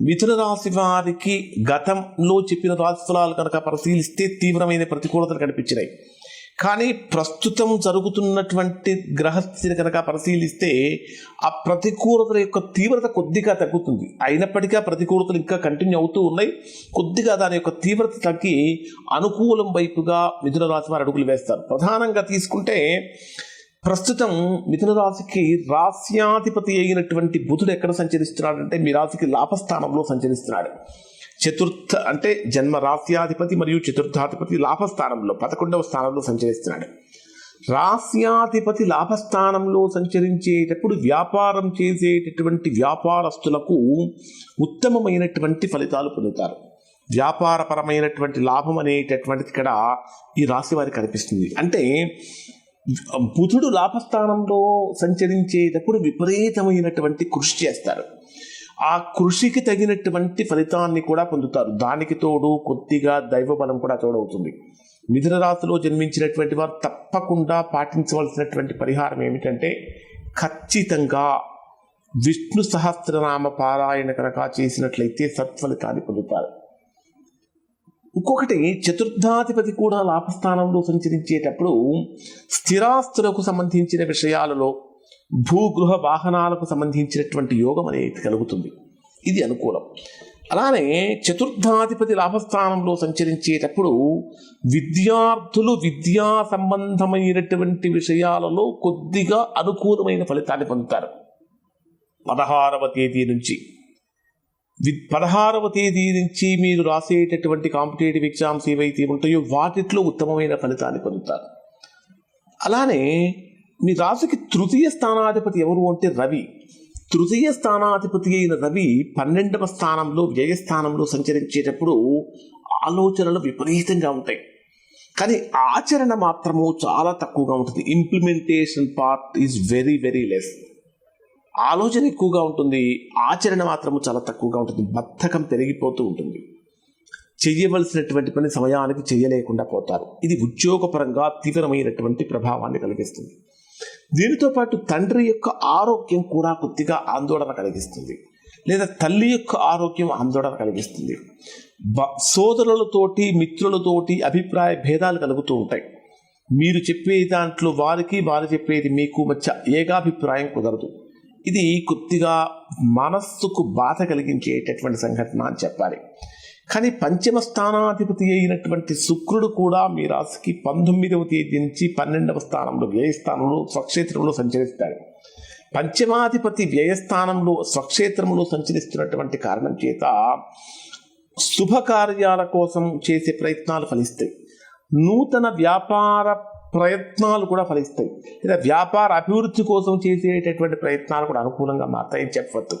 మిథున రాశి వారికి గతంలో చెప్పిన రాశిఫలాలు కనుక పరిశీలిస్తే తీవ్రమైన ప్రతికూలతలు కనిపించినాయి. కానీ ప్రస్తుతం జరుగుతున్నటువంటి గ్రహస్థితిని కనుక పరిశీలిస్తే ఆ ప్రతికూలతల యొక్క తీవ్రత కొద్దిగా తగ్గుతుంది. అయినప్పటికీ ఆ ప్రతికూలతలు ఇంకా కంటిన్యూ అవుతూ ఉన్నాయి. కొద్దిగా దాని యొక్క తీవ్రత తగ్గి అనుకూలం వైపుగా మిథున రాశి వారు అడుగులు వేస్తారు. ప్రధానంగా తీసుకుంటే ప్రస్తుతం మిథున రాశికి రాస్యాధిపతి అయినటువంటి బుధుడు ఎక్కడ సంచరిస్తున్నాడు అంటే మీ రాశికి లాభస్థానంలో సంచరిస్తున్నాడు. చతుర్థ అంటే జన్మ రాస్యాధిపతి మరియు చతుర్థాధిపతి లాభస్థానంలో పదకొండవ స్థానంలో సంచరిస్తున్నాడు. రాస్యాధిపతి లాభస్థానంలో సంచరించేటప్పుడు వ్యాపారం చేసేటటువంటి వ్యాపారస్తులకు ఉత్తమమైనటువంటి ఫలితాలు పొందుతారు. వ్యాపారపరమైనటువంటి లాభం అనేటటువంటిది ఇక్కడ ఈ రాశి వారికి కనిపిస్తుంది. అంటే బుధుడు లాభస్థానంలో సంచరించేటప్పుడు విపరీతమైనటువంటి కృషి చేస్తారు. ఆ కృషికి తగినటువంటి ఫలితాన్ని కూడా పొందుతారు. దానికి తోడు కొద్దిగా దైవ బలం కూడా తోడవుతుంది. మిథున రాశిలో జన్మించినటువంటి వారు తప్పకుండా పాటించవలసినటువంటి పరిహారం ఏమిటంటే ఖచ్చితంగా విష్ణు సహస్రనామ పారాయణ కనుక చేసినట్లయితే సత్ఫలితాన్ని పొందుతారు. ఇంకొకటి చతుర్థాధిపతి కూడా లాభస్థానంలో సంచరించేటప్పుడు స్థిరాస్తులకు సంబంధించిన విషయాలలో భూగృహ వాహనాలకు సంబంధించినటువంటి యోగం అనేది కలుగుతుంది. ఇది అనుకూలం. అలానే చతుర్థాధిపతి లాభస్థానంలో సంచరించేటప్పుడు విద్యార్థులు విద్యా సంబంధమైనటువంటి విషయాలలో కొద్దిగా అనుకూలమైన ఫలితాన్ని పొందుతారు. పదహారవ తేదీ నుంచి పదహారవ తేదీ నుంచి మీరు రాసేటటువంటి కాంపిటేటివ్ ఎగ్జామ్స్ ఏవైతే ఉంటాయో వాటిట్లో ఉత్తమమైన ఫలితాన్ని పొందుతారు. అలానే మీ రాశికి తృతీయ స్థానాధిపతి ఎవరు అంటే రవి. తృతీయ స్థానాధిపతి అయిన రవి పన్నెండవ స్థానంలో వ్యయస్థానంలో సంచరించేటప్పుడు ఆలోచనలు విపరీతంగా ఉంటాయి. కానీ ఆచరణ మాత్రము చాలా తక్కువగా ఉంటుంది. Implementation part is very very less ఆలోచన ఎక్కువగా ఉంటుంది ఆచరణ మాత్రము చాలా తక్కువగా ఉంటుంది బద్ధకం పెరిగిపోతూ ఉంటుంది. చెయ్యవలసినటువంటి పని సమయానికి చేయలేకుండా పోతారు. ఇది ఉద్యోగపరంగా తీవ్రమైనటువంటి ప్రభావాన్ని కలిగిస్తుంది. దీనితో పాటు తండ్రి యొక్క ఆరోగ్యం కూడా కొద్దిగా ఆందోళన కలిగిస్తుంది. లేదా తల్లి యొక్క ఆరోగ్యం ఆందోళన కలిగిస్తుంది. బ సోదరులతోటి మిత్రులతోటి అభిప్రాయ భేదాలు కలుగుతూ ఉంటాయి. మీరు చెప్పే దాంట్లో వారికి వారు చెప్పేది మీకు మధ్య ఏకాభిప్రాయం కుదరదు. ఇది కొద్దిగా మనస్సుకు బాధ కలిగించేటటువంటి సంఘటన అని చెప్పాలి. కానీ పంచమ స్థానాధిపతి అయినటువంటి శుక్రుడు కూడా మీ రాశికి పంతొమ్మిదవ తేదీ నుంచి పన్నెండవ స్థానంలో వ్యయస్థానంలో స్వక్షేత్రంలో సంచరిస్తాడు. పంచమాధిపతి వ్యయస్థానంలో స్వక్షేత్రంలో సంచరిస్తున్నటువంటి కారణం చేత శుభకార్యాల కోసం చేసే ప్రయత్నాలు ఫలిస్తాయి. నూతన వ్యాపార ప్రయత్నాలు కూడా ఫలిస్తాయి. లేదా వ్యాపార అభివృద్ధి కోసం చేసేటటువంటి ప్రయత్నాలు కూడా అనుకూలంగా మారుతాయని చెప్పవద్దు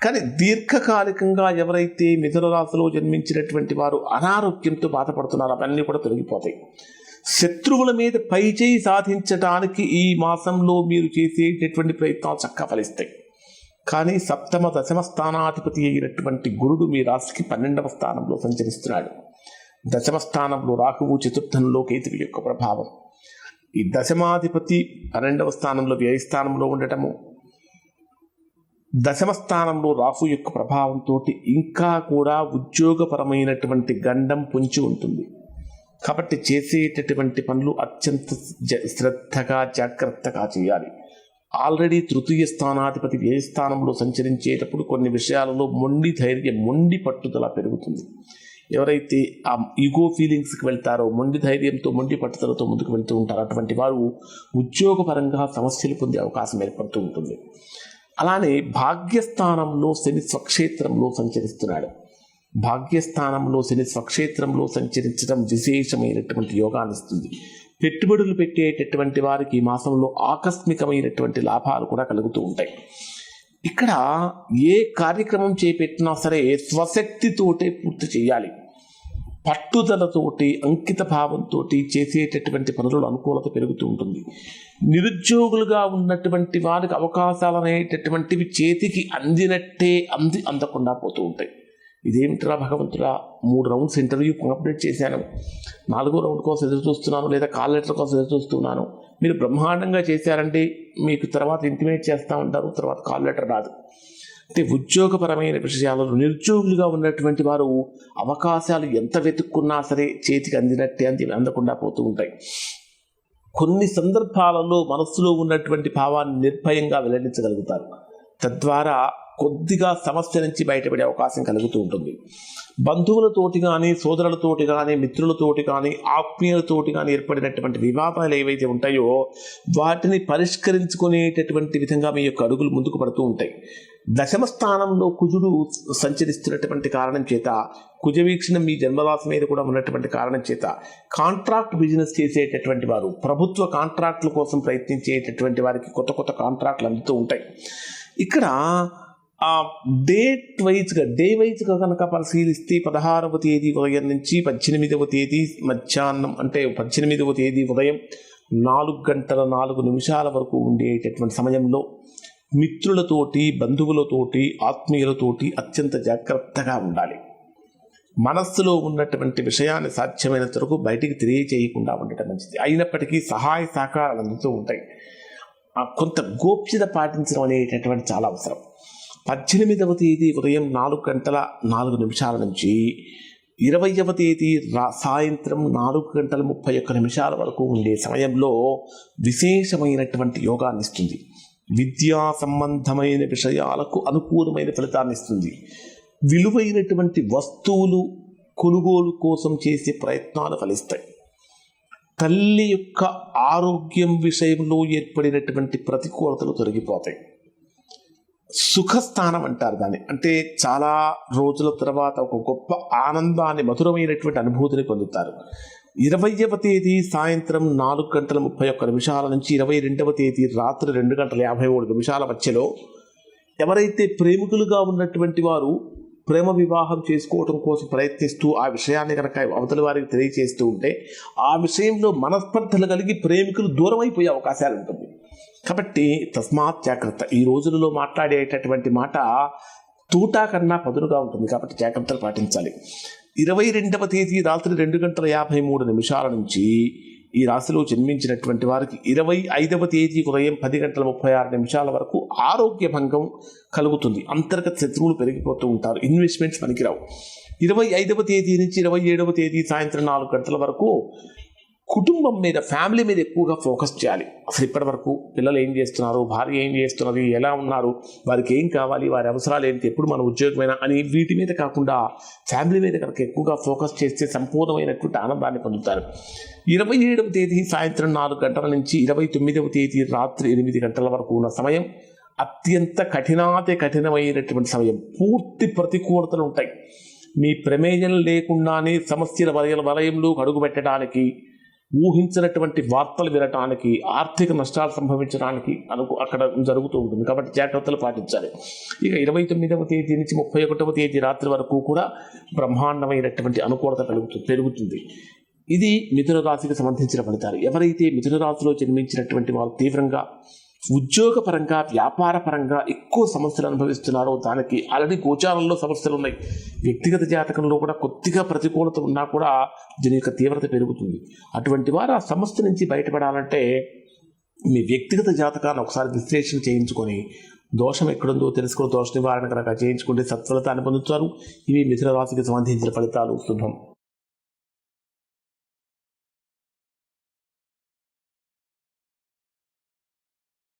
కానీ దీర్ఘకాలికంగా ఎవరైతే మిథున రాశిలో జన్మించినటువంటి వారు అనారోగ్యంతో బాధపడుతున్నారో అవన్నీ కూడా తొలగిపోతాయి. శత్రువుల మీద పైచేయి సాధించడానికి ఈ మాసంలో మీరు చేసేటటువంటి ప్రయత్నాలు చక్కగా ఫలిస్తాయి. కానీ సప్తమ దశమ స్థానాధిపతి అయినటువంటి గురుడు మీ రాశికి పన్నెండవ స్థానంలో సంచరిస్తున్నాడు. దశమ స్థానంలో రాహువు చతుర్థంలో కేతువు యొక్క ప్రభావం. ఈ దశమాధిపతి పన్నెండవ స్థానంలో వ్యయస్థానంలో ఉండటము దశమ స్థానంలో రాహు యొక్క ప్రభావంతో ఇంకా కూడా ఉద్యోగపరమైనటువంటి గండం పొంచి ఉంటుంది. కాబట్టి చేసేటటువంటి పనులు అత్యంత జ శ్రద్ధగా జాగ్రత్తగా చేయాలి. ఆల్రెడీ తృతీయ స్థానాధిపతి వ్యయస్థానంలో సంచరించేటప్పుడు కొన్ని విషయాలలో మొండి ధైర్యం మొండి పట్టుదల పెరుగుతుంది. ఎవరైతే ఆ ఈగో ఫీలింగ్స్కి వెళ్తారో మొండి ధైర్యంతో మొండి పట్టుదలతో ముందుకు వెళ్తూ ఉంటారో అటువంటి వారు ఉద్యోగపరంగా సమస్యలు పొందే అవకాశం ఏర్పడుతూ ఉంటుంది. అలానే భాగ్యస్థానంలో శని స్వక్షేత్రంలో సంచరిస్తున్నాడు. భాగ్యస్థానంలో శని స్వక్షేత్రంలో సంచరించడం విశేషమైనటువంటి యోగాన్ని ఇస్తుంది. పెట్టుబడులు పెట్టేటటువంటి వారికి మాసంలో ఆకస్మికమైనటువంటి లాభాలు కూడా కలుగుతూ ఉంటాయి. ఇక్కడ ఏ కార్యక్రమం చేపెట్టినా సరే స్వశక్తితోటే పూర్తి చేయాలి. పట్టుదలతోటి అంకిత భావంతో చేసేటటువంటి పనులలో అనుకూలత పెరుగుతూ ఉంటుంది. నిరుద్యోగులుగా ఉన్నటువంటి వారికి అవకాశాలు అనేటటువంటివి చేతికి అందినట్టే అంది అందకుండా పోతూ ఉంటాయి. ఇదేమిట్రా భగవంతుడా? మూడు రౌండ్స్ ఇంటర్వ్యూ కంప్లీట్ చేశాను. నాలుగో రౌండ్ కోసం ఎదురు చూస్తున్నాను లేదా కాల్ లెటర్ కోసం ఎదురు చూస్తున్నాను. మీరు బ్రహ్మాండంగా చేశారంటే మీకు తర్వాత ఇంటిమేట్ చేస్తూ ఉంటారు. తర్వాత కాల్ లెటర్ రాదు. అంటే ఉద్యోగపరమైన విషయాలలో నిరుద్యోగులుగా ఉన్నటువంటి వారు అవకాశాలు ఎంత వెతుక్కున్నా సరే చేతికి అందినట్టే అంది అందకుండా పోతూ ఉంటాయి. కొన్ని సందర్భాలలో మనస్సులో ఉన్నటువంటి భావాన్ని నిర్భయంగా వెల్లడించగలుగుతారు. తద్వారా కొద్దిగా సమస్య నుంచి బయటపడే అవకాశం కలుగుతూ ఉంటుంది. బంధువులతోటి కానీ సోదరులతోటి కానీ మిత్రులతోటి కానీ ఆత్మీయులతోటి కానీ ఏర్పడినటువంటి వివాదాలు ఏవైతే ఉంటాయో వాటిని పరిష్కరించుకునేటటువంటి విధంగా మీ యొక్క అడుగులు ముందుకు పడుతూ ఉంటాయి. దశమ స్థానంలో కుజుడు సంచరిస్తున్నటువంటి కారణం చేత కుజ వీక్షణం మీ జన్మరాశి మీద కూడా ఉన్నటువంటి కారణం చేత కాంట్రాక్ట్ బిజినెస్ చేసేటటువంటి వారు ప్రభుత్వ కాంట్రాక్టుల కోసం ప్రయత్నించేటటువంటి వారికి కొత్త కొత్త కాంట్రాక్ట్లు అందుతూ ఉంటాయి. ఇక్కడ ఆ డేట్ వైజ్గా డే వైజ్గా కనుక పరిశీలిస్తే పదహారవ తేదీ ఉదయం నుంచి పద్దెనిమిదవ తేదీ మధ్యాహ్నం అంటే పద్దెనిమిదవ తేదీ ఉదయం నాలుగు గంటల నాలుగు నిమిషాల వరకు ఉండేటటువంటి సమయంలో మిత్రులతోటి బంధువులతోటి ఆత్మీయులతోటి అత్యంత జాగ్రత్తగా ఉండాలి. మనస్సులో ఉన్నటువంటి విషయాన్ని సాధ్యమైనంత వరకు బయటికి తెలియచేయకుండా ఉండటం మంచిది. అయినప్పటికీ సహాయ సహకారాలు అందుతూ ఉంటాయి. ఆ కొంత గోప్యత పాటించడం అనేటటువంటి చాలా అవసరం. పద్దెనిమిదవ తేదీ ఉదయం నాలుగు గంటల నాలుగు నిమిషాల నుంచి ఇరవైవ తేదీ రా సాయంత్రం నాలుగు గంటల ముప్పై ఒక్క నిమిషాల వరకు ఉండే సమయంలో విశేషమైనటువంటి యోగాన్ని ఇస్తుంది. విద్యా సంబంధమైన విషయాలకు అనుకూలమైన ఫలితాన్ని ఇస్తుంది. విలువైనటువంటి వస్తువులు కొనుగోలు కోసం చేసే ప్రయత్నాలు ఫలిస్తాయి. తల్లి యొక్క ఆరోగ్యం విషయంలో ఏర్పడినటువంటి ప్రతికూలతలు తొలగిపోతాయి. సుఖస్థానం అంటారు దాన్ని. అంటే చాలా రోజుల తర్వాత ఒక గొప్ప ఆనందాన్ని మధురమైనటువంటి అనుభూతిని పొందుతారు. ఇరవయవ తేదీ సాయంత్రం నాలుగు గంటల ముప్పై ఒక్క నిమిషాల నుంచి ఇరవై రెండవ తేదీ రాత్రి రెండు గంటల యాభై మూడు నిమిషాల మధ్యలో ఎవరైతే ప్రేమికులుగా ఉన్నటువంటి వారు ప్రేమ వివాహం చేసుకోవడం కోసం ప్రయత్నిస్తూ ఆ విషయాన్ని కనుక అవతలి వారికి తెలియజేస్తూ ఉంటే ఆ విషయంలో మనస్పర్ధలు కలిగి ప్రేమికులు దూరం అయిపోయే అవకాశాలు ఉంటుంది. కాబట్టి తస్మాత్ జాగ్రత్త. ఈ రోజులలో మాట్లాడేటటువంటి మాట తూటా కన్నా పదునుగా ఉంటుంది. కాబట్టి జాగ్రత్తలు పాటించాలి. ఇరవై రెండవ తేదీ రాత్రి రెండు గంటల యాభై మూడు నిమిషాల నుంచి ఈ రాశిలో జన్మించినటువంటి వారికి ఇరవై ఐదవ తేదీ ఉదయం పది గంటల ముప్పై ఆరు నిమిషాల వరకు ఆరోగ్య భంగం కలుగుతుంది. అంతర్గత శత్రువులు పెరిగిపోతూ ఉంటారు. ఇన్వెస్ట్మెంట్స్ పనికిరావు. ఇరవై ఐదవ తేదీ నుంచి ఇరవై ఏడవ తేదీ సాయంత్రం నాలుగు గంటల వరకు కుటుంబం మీద ఫ్యామిలీ మీద ఎక్కువగా ఫోకస్ చేయాలి. అసలు ఇప్పటి వరకు పిల్లలు ఏం చేస్తున్నారు? భార్య ఏం చేస్తున్నది? ఎలా ఉన్నారు? వారికి ఏం కావాలి? వారి అవసరాలు ఏంటి? ఎప్పుడు మన ఉద్యోగమైనా అని వీటి మీద కాకుండా ఫ్యామిలీ మీద కనుక ఎక్కువగా ఫోకస్ చేస్తే సంపూర్ణమైనటువంటి ఆనందాన్ని పొందుతారు. ఇరవై ఏడవ తేదీ సాయంత్రం నాలుగు గంటల నుంచి ఇరవై తొమ్మిదవ తేదీ రాత్రి ఎనిమిది గంటల వరకు ఉన్న సమయం అత్యంత కఠినాతి కఠినమైనటువంటి సమయం. పూర్తి ప్రతికూలతలు ఉంటాయి. మీ ప్రమేయం లేకుండానే సమస్యల వలయ వలయంలో అడుగు పెట్టడానికి ఊహించినటువంటి వార్తలు వినటానికి ఆర్థిక నష్టాలు సంభవించడానికి అనుకు అక్కడ జరుగుతూ ఉంటుంది. కాబట్టి జాగ్రత్తలు పాటించాలి. ఇక ఇరవై తొమ్మిదవ తేదీ నుంచి ముప్పై ఒకటవ తేదీ రాత్రి వరకు కూడా బ్రహ్మాండమైనటువంటి అనుకూలత కలుగుతుంది పెరుగుతుంది. ఇది మిథున రాశికి సంబంధించిన ఫలితాలు. ఎవరైతే మిథున రాశిలో జన్మించినటువంటి వారు తీవ్రంగా ఉద్యోగపరంగా వ్యాపార పరంగా ఎక్కువ సమస్యలు అనుభవిస్తున్నారో దానికి ఆల్రెడీ గోచారంలో సమస్యలు ఉన్నాయి. వ్యక్తిగత జాతకంలో కూడా కొద్దిగా ప్రతికూలత ఉన్నా కూడా దీని యొక్క తీవ్రత పెరుగుతుంది. అటువంటి వారు ఆ సమస్య నుంచి బయటపడాలంటే మీ వ్యక్తిగత జాతకాన్ని ఒకసారి విశ్లేషణ చేయించుకొని దోషం ఎక్కడుందో తెలుసుకుని దోష నివారణ కనుక చేయించుకుంటే సత్ఫలితాన్ని పొందుతారు. ఇవి మిథున రాశికి సంబంధించిన ఫలితాలు. శుభం.